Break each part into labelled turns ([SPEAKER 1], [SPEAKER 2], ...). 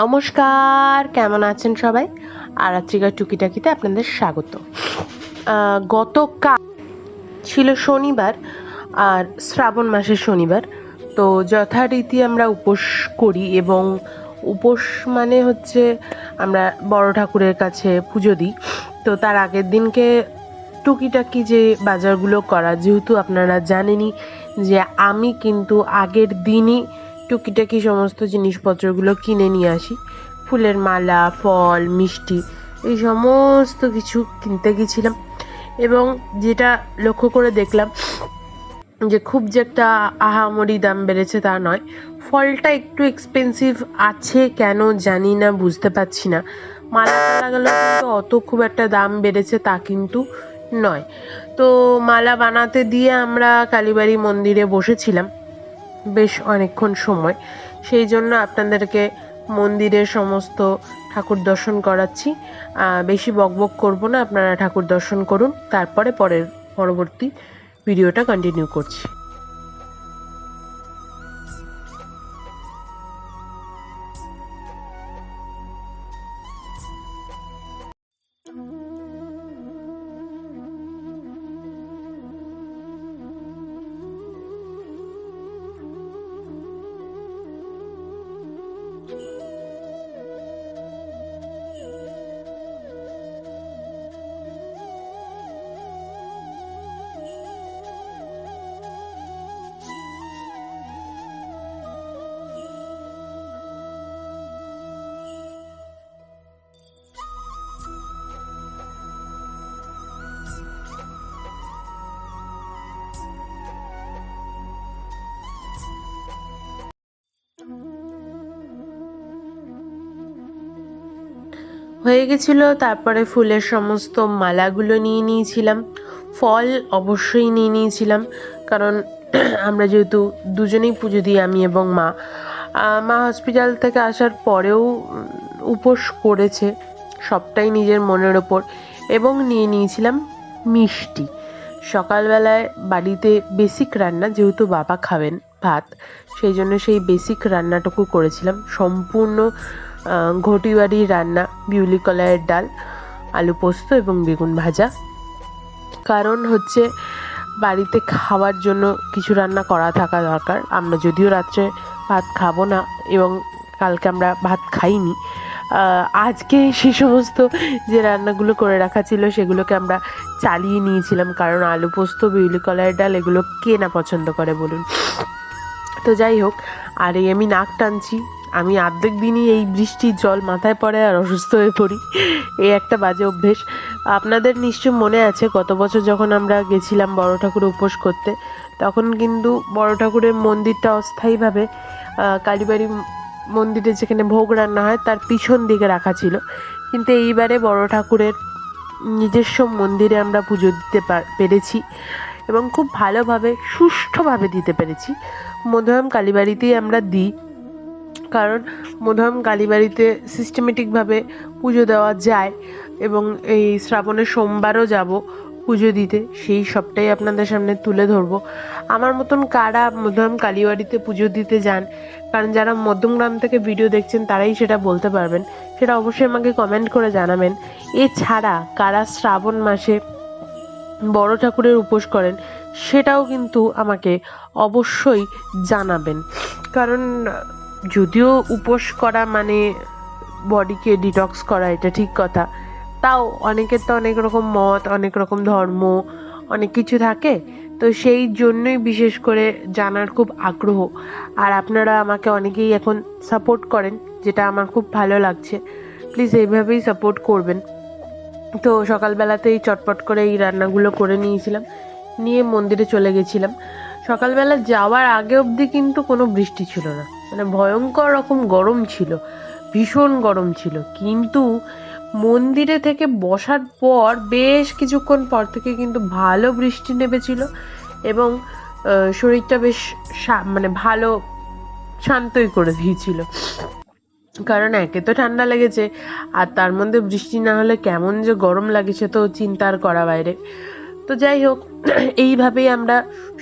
[SPEAKER 1] নমস্কার, কেমন আছেন সবাই? আরাত্রিকা টুকিটাকিতে আপনাদের স্বাগত। গতকাল ছিল শনিবার আর শ্রাবণ মাসের শনিবার, তো যথারীতি আমরা উপোস করি এবং উপোস মানে হচ্ছে আমরা বড় ঠাকুরের কাছে পুজো দিই। তো তার আগের দিনকে টুকিটাকি যে বাজারগুলো করা, যেহেতু আপনারা জানেনই যে আমি কিন্তু আগের দিনই টুকিটাকি সমস্ত জিনিসপত্রগুলো কিনে নিয়ে আসি। ফুলের মালা, ফল, মিষ্টি, এই সমস্ত কিছু কিনতে গেছিলাম। এবং যেটা লক্ষ্য করে দেখলাম যে খুব যে একটা আহামরি দাম বেড়েছে তা নয়। ফলটা একটু এক্সপেন্সিভ আছে কেন জানি না, বুঝতে পারছি না। মালা টালাগুলো কিন্তু অত খুব একটা দাম বেড়েছে তা কিন্তু নয়। তো মালা বানাতে দিয়ে আমরা কালীবাড়ি মন্দিরে বসেছিলাম। বেশ অনেকক্ষণ সময়। সেই জন্য আপনাদেরকে মন্দিরের সমস্ত ঠাকুর দর্শন করাচ্ছি। বেশি বকবক করব না, আপনারা ঠাকুর দর্শন করুন। তারপরে পরের পরবর্তী ভিডিওটা কন্টিনিউ করছি। হয়ে গেছিল, তারপরে ফুলের সমস্ত মালাগুলো নিয়ে নিয়েছিলাম। ফল অবশ্যই নিয়ে নিয়েছিলাম, কারণ আমরা যেহেতু দুজনেই পুজো দিই, আমি এবং মা। মা হসপিটাল থেকে আসার পরেও উপোস করেছে, সবটাই নিজের মনের ওপর। এবং নিয়ে নিয়েছিলাম মিষ্টি। সকালবেলায় বাড়িতে বেসিক রান্না, যেহেতু বাবা খাবেন ভাত, সেই জন্য সেই বেসিক রান্নাটুকু করেছিলাম। সম্পূর্ণ ঘটি বাড়ির রান্না, বিউলি কলাইয়ের ডাল, আলু পোস্ত এবং বেগুন ভাজা। কারণ হচ্ছে বাড়িতে খাওয়ার জন্য কিছু রান্না করা থাকা দরকার। আমরা যদিও রাত্রে ভাত খাব না এবং কালকে আমরা ভাত খাইনি। আজকে সে সমস্ত যে রান্নাগুলো করে রাখা ছিল সেগুলোকে আমরা চালিয়ে নিয়েছিলাম। কারণ আলু পোস্ত, বিউলি কলাইয়ের ডাল এগুলো কে না পছন্দ করে বলুন? তো যাই হোক, আর এই আমি নাক টানছি। আমি অর্ধেক দিনই এই বৃষ্টির জল মাথায় পড়ে আর অসুস্থ হয়ে পড়ি। এই একটা বাজে অভ্যেস। আপনাদের নিশ্চয় মনে আছে, গত বছর যখন আমরা গেছিলাম বড় ঠাকুর উপোস করতে, তখন কিন্তু বড় ঠাকুরের মন্দিরটা অস্থায়ীভাবে কালীবাড়ি মন্দিরে যেখানে ভোগ রান্না হয়, তার পিছন দিকে রাখা ছিল। কিন্তু এইবারে বড় ঠাকুরের নিজস্ব মন্দিরে আমরা পুজো দিতে পার- পেরেছি এবং খুব ভালোভাবে, সুষ্ঠুভাবে দিতে পেরেছি। মধুরাম কালীবাড়িতেই আমরা দিই। কারণ মধুরাম কালীবাড়িতে সিস্টেমেটিকভাবে পুজো দেওয়া যায় এবং এই শ্রাবণের সোমবারও যাব পুজো দিতে, সেই সবটাই আপনাদের সামনে তুলে ধরবো। আমার মতন কারা মধুরাম কালীবাড়িতে পুজো দিতে যান, কারণ যারা মধ্যমগ্রাম থেকে ভিডিও দেখছেন তারাই সেটা বলতে পারবেন, সেটা অবশ্যই আমাকে কমেন্ট করে জানাবেন। এছাড়া কারা শ্রাবণ মাসে বড় ঠাকুরের উপোস করেন, সেটাও কিন্তু আমাকে অবশ্যই জানাবেন। কারণ যদিও উপোস করা মানে বডিকে ডিটক্স করা, এটা ঠিক কথা। তাও অনেকের তো অনেক রকম মত, অনেক রকম ধর্ম, অনেক কিছু থাকে। তো সেই জন্যই বিশেষ করে জানার খুব আগ্রহ। আর আপনারা আমাকে অনেকেই এখন সাপোর্ট করেন, যেটা আমার খুব ভালো লাগছে। প্লিজ এইভাবেই সাপোর্ট করবেন। তো সকালবেলাতেই চটপট করে এই রান্নাগুলো করে নিয়েছিলাম, নিয়ে মন্দিরে চলে গেছিলাম। সকালবেলা যাওয়ার আগে অবধি কিন্তু কোনো বৃষ্টি ছিল না। মানে ভয়ঙ্কর রকম গরম ছিল, ভীষণ গরম ছিল। কিন্তু মন্দিরে থেকে বসার পর বেশ কিছুক্ষণ পর থেকে কিন্তু ভালো বৃষ্টি নেমেছিল এবং শরীরটা বেশ মানে ভালো শান্তই করে দিয়েছিল। কারণ একে তো ঠান্ডা লেগেছে, আর তার মধ্যে বৃষ্টি না হলে কেমন যে গরম লাগে সে তো চিন্তার করা বাইরে। তো যাই হোক, এইভাবেই আমরা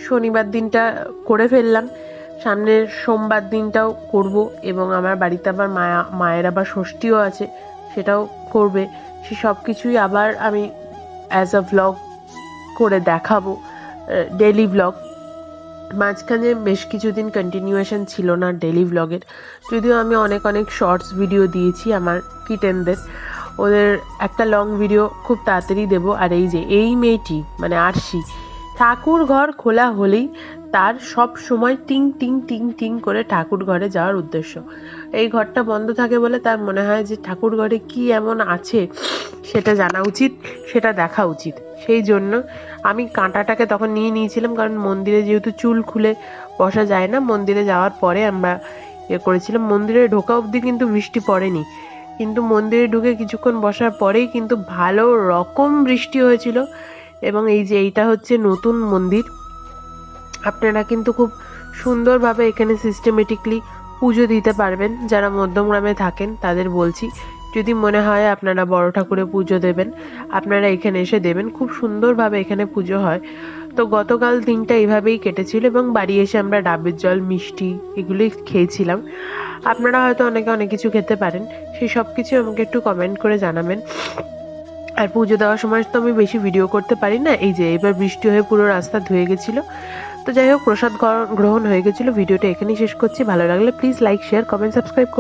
[SPEAKER 1] শনিবার দিনটা করে ফেললাম। সামনের সোমবার দিনটাও করব এবং আমার বাড়িতে আবার মায়া, মায়ের আবার ষষ্ঠীও আছে, সেটাও করবে। সে সব কিছুই আবার আমি অ্যাজ আ ভ্লগ করে দেখাবো ডেলি ভ্লগ মাঝখানে বেশ কিছুদিন কন্টিনিউয়েশন ছিল না ডেলি ভ্লগের যদিও আমি অনেক অনেক শর্টস ভিডিও দিয়েছি আমার কিটেনদের ওদের একটা লং ভিডিও খুব তাড়াতাড়ি দেবো। আর এই যে, এই মেয়েটি মানে আরশি, ঠাকুর ঘর খোলা হলেই তার সব সময় টিং টিং টিং টিং করে ঠাকুর ঘরে যাওয়ার উদ্দেশ্য। এই ঘরটা বন্ধ থাকে বলে তার মনে হয় যে ঠাকুর ঘরে কি এমন আছে সেটা জানা উচিত, সেটা দেখা উচিত। সেই জন্য আমি কাঁটাটাকে তখন নিয়ে নিয়েছিলাম, কারণ মন্দিরে যেহেতু চুল খুলে বসা যায় না, মন্দিরে যাওয়ার পরে আমরা ইয়ে করেছিলাম। মন্দিরে ঢোকা অবধি কিন্তু বৃষ্টি পড়েনি। কিন্তু মন্দিরে ঢুকে কিছুক্ষণ বসার পরেই কিন্তু ভালো রকম বৃষ্টি হয়েছিল। এবং এই যে এইটা হচ্ছে নতুন মন্দির। আপনারা কিন্তু খুব সুন্দরভাবে এখানে সিস্টেমেটিকলি পুজো দিতে পারবেন। যারা মধ্যমগ্রামে থাকেন, তাদের বলছি, যদি মনে হয় আপনারা বড় ঠাকুরে পুজো দেবেন, আপনারা এখানে এসে দেবেন। খুব সুন্দরভাবে এখানে পুজো হয়। তো গতকাল দিনটা এইভাবেই কেটেছিল এবং বাড়ি এসে আমরা ডাবের জল, মিষ্টি এগুলোই খেয়েছিলাম। আপনারা হয়তো অনেকে অনেক কিছু খেতে পারেন সেই সব কিছু আমাকে একটু কমেন্ট করে জানাবেন। আর পুজো দেওয়ার সময় তো আমি বেশি ভিডিও করতে পারি না। এই যে এবার বৃষ্টি হয়ে পুরো রাস্তা ধুয়ে গেছিল। তো যাই হোক, প্রসাদ গ্রহণ হয়ে গেছিল। ভিডিওটা এখানেই শেষ করছি। ভালো লাগলে please like share comment subscribe